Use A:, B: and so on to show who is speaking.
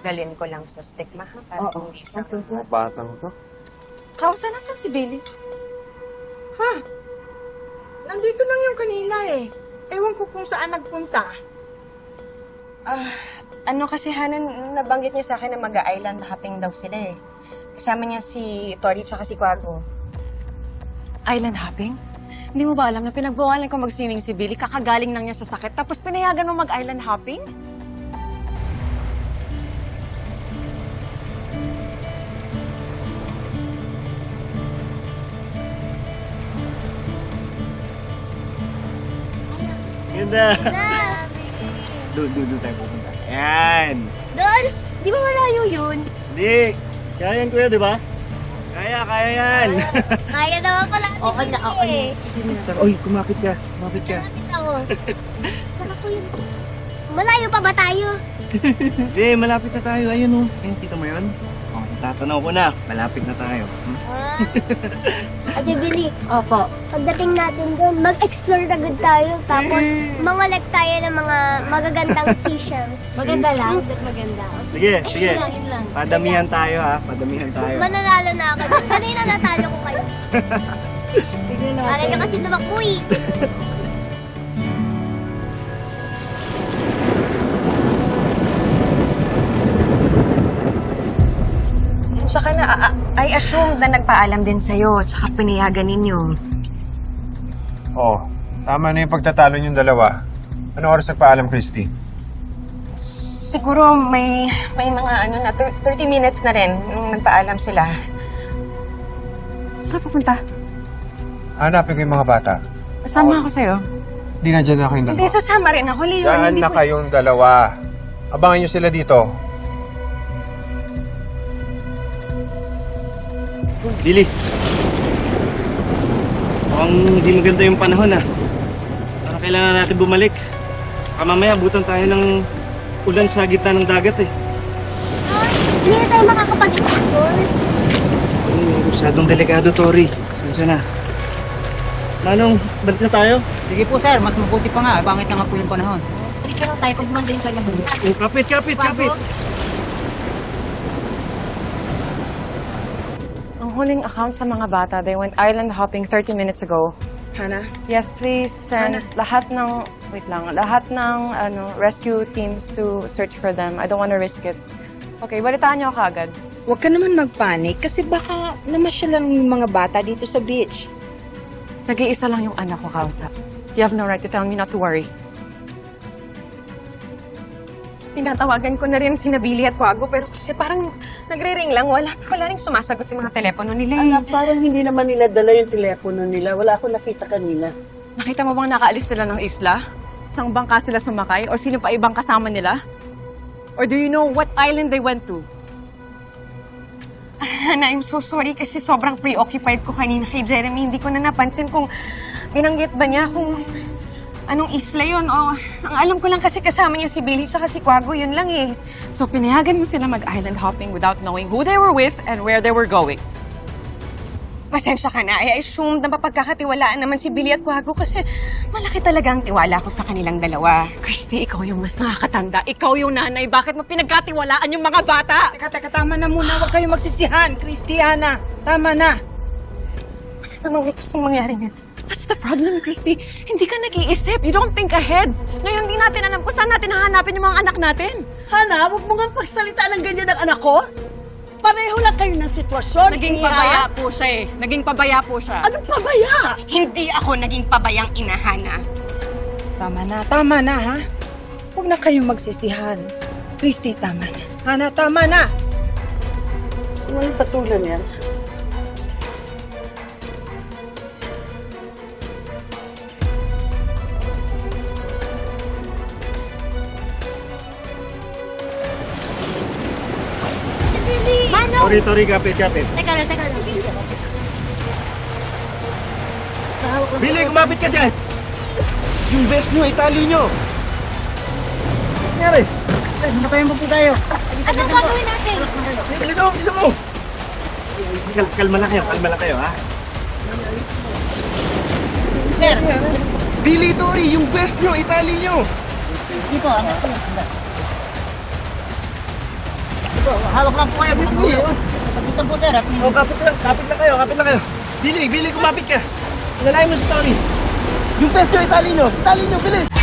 A: Dalin ko lang sa stigma, ha? Para
B: Oo.
A: hindi siya.
B: Okay.
C: Mga batang to.
D: Kausa, nasan si Bailey?
B: Ha? Nandito lang yung kanila eh. Ewan ko kung saan nagpunta.
A: Ano kasi, Hanan, nabanggit niya sa akin na mag-island hopping daw sila eh. Kasama niya si Tori tsaka si Quago.
D: Island hopping? Hindi mo ba alam na pinagbawalan ko mag-swimming si Billy, kakagaling lang niya sa sakit, tapos pinayagan mo mag-island hopping?
C: Ganda. Doon, doon, doon tayo pupunta. Ayan.
E: Doon? Di ba malayo yun?
C: Hindi. Kaya yan, kuya, di ba? Kaya, kaya yan.
E: Kaya naman pala.
D: Okay na, okay
E: Eh.
C: Uy, kumapit ka. Kumapit ka.
E: Malapit ako. Saka ko yun. Malayo pa ba tayo?
C: Hindi, malapit na tayo. Ayun, oh. Ayun, kita mo yun? Oh, tatanaw ko na. Malapit na tayo. Hmm?
E: Ah. Ate Billy,
D: Opo.
E: pagdating natin doon, mag-explore agad tayo. Tapos, mangalek tayo ng mga magagandang seashells.
F: Maganda lang, ba't maganda?
C: Sige, sige.
F: Yun lang, yun lang.
C: Padamihan tayo, ha? Padamihan tayo.
E: Mananalo na ako. Kanina natalo ko kayo.
F: Sige na.
E: Kala nyo kasi tumakbo eh.
A: Saka na, ah, I assume na nagpaalam din sa'yo, tsaka pinayagan ninyo.
G: Oo. Tama na yung pagtatalo niyong dalawa. Ano oras nagpaalam, Christy?
A: Siguro may may mga ano na, thir- 30 minutes na rin nung nagpaalam sila. Saan ka pupunta?
G: Hanapin ko yung mga bata.
A: Kasama ako sa'yo.
G: Hindi na dyan na kayong
A: Hindi,
G: dalawa.
A: sasama rin ako, Leon.
G: Diyan
A: Hindi
G: na kayong dalawa. Abangan niyo sila dito.
C: Billy. Mukhang hindi maganda yung panahon, ah. Parang kailangan natin bumalik. Baka mamaya, butan tayo ng ulan sa gitna ng dagat, eh.
E: Ay, Hindi na tayo makakapag-explore.
C: Oh, masyadong delikado, Tori. Sensya na. Manong, balik na tayo?
B: Sige po sir, mas mabuti pa nga. Bangit na nga po yung panahon.
F: Halika lang tayo, pag mandaling ka na
C: Oh, kapit, kapit, kapit.
D: Ang huling account sa mga bata, they went island hopping 30 minutes ago.
A: Hana,
D: Yes, please send lahat ng, wait lang, lahat ng ano, rescue teams to search for them. I don't want to risk it. Okay, balitaan niyo ako agad.
B: Huwag ka naman magpanik kasi baka namasyalan yung mga bata dito sa beach.
D: Nag-iisa lang yung anak ko, Kausa. You have no right to tell me not to worry.
A: Tinatawagan ko na rin si Nabili at Quago, pero kasi parang nagre-ring lang. Wala, wala rin sumasagot sa mga telepono nila. eh.
H: Anak, parang hindi naman nila dala yung telepono nila. Wala akong nakita kanina.
D: Nakita mo bang nakaalis sila ng isla? Sang bangka sila sumakay? O sino pa ibang kasama nila? Or do you know what island they went to?
A: Hana, I'm so sorry kasi sobrang preoccupied ko kanina kay Jeremy. Hindi ko na napansin kung binanggit ba niya kung anong isla yun. O, ang alam ko lang kasi kasama niya si Billy at si Quago, yun lang eh.
D: So pinayagan mo sila mag-island hopping without knowing who they were with and where they were going.
A: Pasensya ka na. I assume na mapagkakatiwalaan naman si Billy at Quago kasi malaki talaga ang tiwala ko sa kanilang dalawa.
D: Christy, ikaw yung mas nakakatanda. Ikaw yung nanay. Bakit mo pinagkatiwalaan yung mga bata?
B: Teka, teka, tama na muna. Huwag kayong magsisihan. Christiana, tama na.
A: Anong gustong mangyari nito?
D: What's the problem, Christy? Hindi ka nag-iisip. You don't think ahead. Ngayon, di natin alam kung saan natin hahanapin yung mga anak natin.
H: Hana, huwag mo nga pagsalita ng ganyan ng anak ko. Pareho lang kayo ng sitwasyon.
D: Naging
H: Iha.
D: pabaya po siya eh. Naging pabaya po siya.
H: Anong pabaya?
A: Hindi ako naging pabayang ina, Hana.
B: Tama na, tama na ha. Huwag na kayong magsisihan. Christy, tama na. Hana, tama na.
H: Walang patulan yan.
C: Tori, Tori, kapit, kapit.
E: Teka lang, teka lang.
C: Billy, kumapit ka dyan! Yung best nyo, itali nyo! Nangyari?
H: Ay, ano kayo magpo tayo?
E: Anong gagawin natin?
C: Bilisan mo, bilisan mo! Kal kalma lang kayo, kalma lang kayo, ha? Billy, Tori, yung best nyo, itali nyo!
H: Dito, ano?
C: Ito, hawak lang po kayo. Bilis ko. Kapit lang po, sir. Oh, kapit lang. Kapit lang kayo. Kapit lang kayo. Billy, Billy, kumapit ka. Nalayan mo si Tony. Yung pesto, itali nyo. Itali nyo, bilis.